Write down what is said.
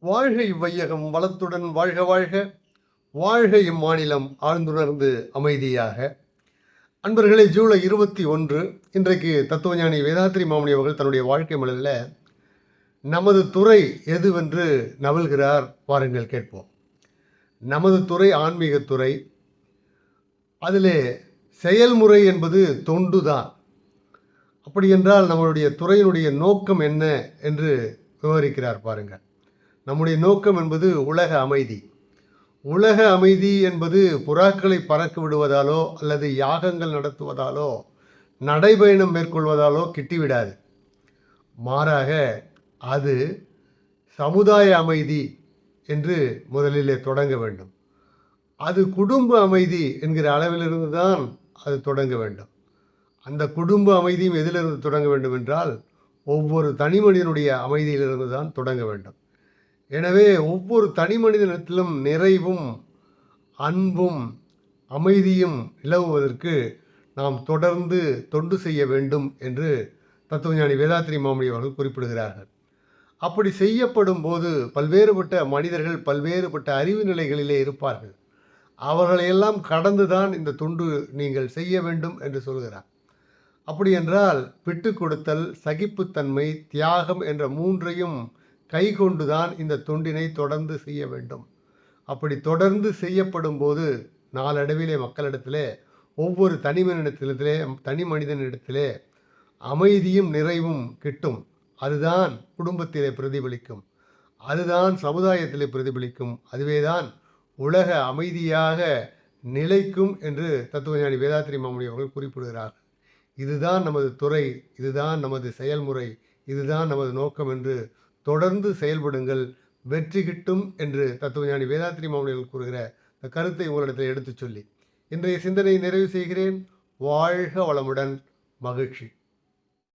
வாழ்க இவ்வையகம் வளத்துடன் வாழ்க வாழ்க. வாழ்க இம்மாநிலம் ஆழ்ந்துணர்ந்து அமைதியாக. அன்பர்களே ஜூலை இருபத்தி ஒன்று இன்றைக்கு தத்துவஞானி வேதாத்ரி மாமணி அவர்கள் தன்னுடைய வாழ்க்கை மலரில் நமது துறை எதுவென்று நவல்கிறார் வாருங்கள் கேட்போம். நமது துறை ஆன்மீகத்துறை அதிலே செயல்முறை என்பது தொண்டுதான். அப்படி என்றால் நம்மளுடைய துறையினுடைய நோக்கம் என்ன? என்று விவரிக்கிறார் பாருங்கள். நம்முடைய நோக்கம் என்பது உலக அமைதி. உலக அமைதி என்பது புறாக்களை பறக்க விடுவதாலோ அல்லது யாகங்கள் நடத்துவதாலோ நடைபயணம் மேற்கொள்வதாலோ கிட்டிவிடாது. மாறாக அது சமுதாய அமைதி என்று முதலிலே தொடங்க வேண்டும். அது குடும்ப அமைதி என்கிற அளவிலிருந்து தான் அது தொடங்க வேண்டும். அந்த குடும்ப அமைதியும் எதிலிருந்து தொடங்க வேண்டும் என்றால் ஒவ்வொரு தனி மனிதனுடைய அமைதியிலிருந்து தான் தொடங்க வேண்டும். எனவே ஒவ்வொரு தனி மனிதனிடத்திலும் நிறைவும் அன்பும் அமைதியும் நிலவுவதற்கு நாம் தொடர்ந்து தொண்டு செய்ய வேண்டும் என்று தத்துவஞானி வேதாத்திரி மாமணி அவர்கள் குறிப்பிடுகிறார்கள். அப்படி செய்யப்படும் போது பல்வேறுபட்ட மனிதர்கள் பல்வேறுபட்ட அறிவு நிலைகளிலே இருப்பார்கள். அவர்களையெல்லாம் கடந்துதான் இந்த தொண்டு நீங்கள் செய்ய வேண்டும் என்று சொல்கிறார். அப்படி என்றால் விட்டு கொடுத்தல் சகிப்புத்தன்மை தியாகம் என்ற மூன்றையும் கை கொண்டுதான் இந்த தொண்டினை தொடர்ந்து செய்ய வேண்டும். அப்படி தொடர்ந்து செய்யப்படும் போது நாளடைவிலே மக்களிடத்திலே ஒவ்வொரு தனி தனி மனிதனிடத்திலே அமைதியும் நிறைவும் கிட்டும். அதுதான் குடும்பத்திலே பிரதிபலிக்கும். அதுதான் சமுதாயத்திலே பிரதிபலிக்கும். அதுவேதான் உலக அமைதியாக நிலைக்கும் என்று தத்துவஞானி வேதாத்திரி மாமணி அவர்கள் குறிப்பிடுகிறார். இதுதான் நமது துறை இதுதான் நமது செயல்முறை இதுதான் நமது நோக்கம் என்று தொடர்ந்து செயல்படுங்கள் வெற்றி கிட்டும் என்று தத்துவஞானி வேதாத்திரி மாமனிகள் கூறுகிற இந்த கருத்தை உங்களிடத்தில் எடுத்துச் சொல்லி இன்றைய சிந்தனையை நிறைவு செய்கிறேன். வாழ்க வளமுடன் மகிழ்ச்சி.